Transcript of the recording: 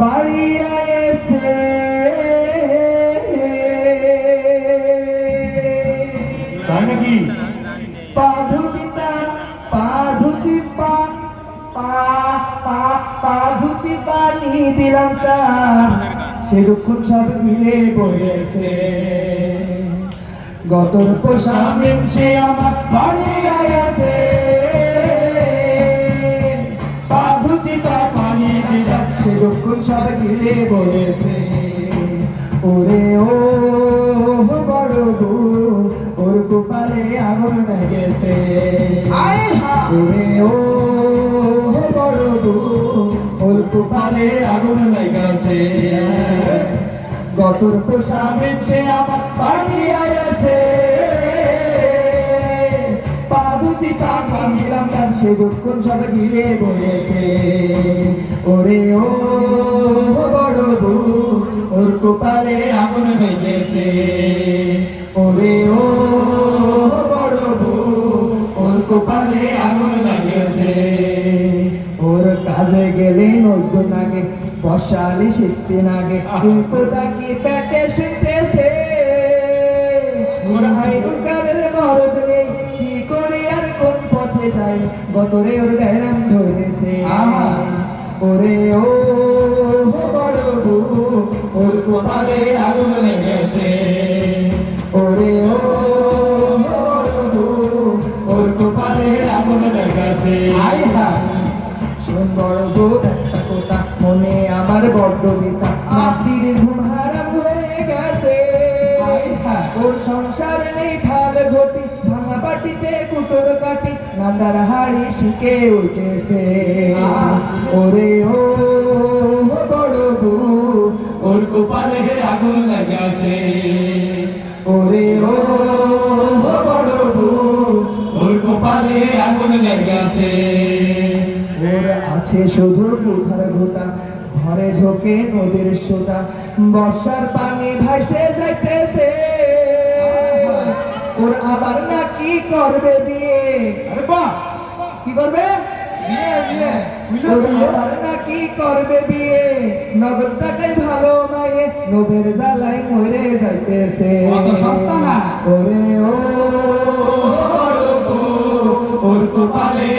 বাড়ি এসে তাই নাকি? পাধুতিতা পাধুতি পা পা পাধুতি গতর পোষা সে আমার, বাড়ি আয়াছে। সব গিলে বয়েছে ওরে ও বড় বউ ওর গোপালে আগুন লেগেছে। ওরে ও বড় বউ ওর গোপালে আগুন লেগেছে। গতর পোষা মিছে আমার সে দুঃখন সব গিলে বয়েছে ওরে ও বড় বউ ওর কপালে আগুন লেগেছে ওরে ও বড় বউ ওর কপালে আগুন লেগেছে ওর কাজে গেলে নদ্য নাগে, বসালে শিখতে নাগে কোটা কি পেটে শুনতেছে ওর আই রোজগারের মরদ পথে যাই গতরে ওর গায়রাম ধরেছে ওরে ও বড় ওর কপালে আগুন লেগেছে। ওরে ও ওর কপালে আগুন লেগেছে। শোন বড় একটা মনে আমার বড্ড বেতা। মাটির হয়ে গেছে। ওর সংসার নেই থাল ঘটি ভাঙা বাটিতে কুটোর কাটি নান্দার হাড়ি শিখে উঠেছে। ওরে ও, বড় ওর কপালে আগুন লাগাছে ওরে ও, বড় ওর কপালে আগুন লাগাছে ওর আছে শুধু কোথার ঘোটা, ঘরে ঢোকে নদীর সোটা। বর্ষার পানি ভাসে যাইতেছে। ওর আবার না কি করবে বিয়ে? আরে বাহ! কি করবে? কি করবে বিয়ে? নগদ টাকায় ভালো মায়ে নদের জ্বালায় মরে যাইতেছে। সস্তা না। ওরে ও ওর কপালে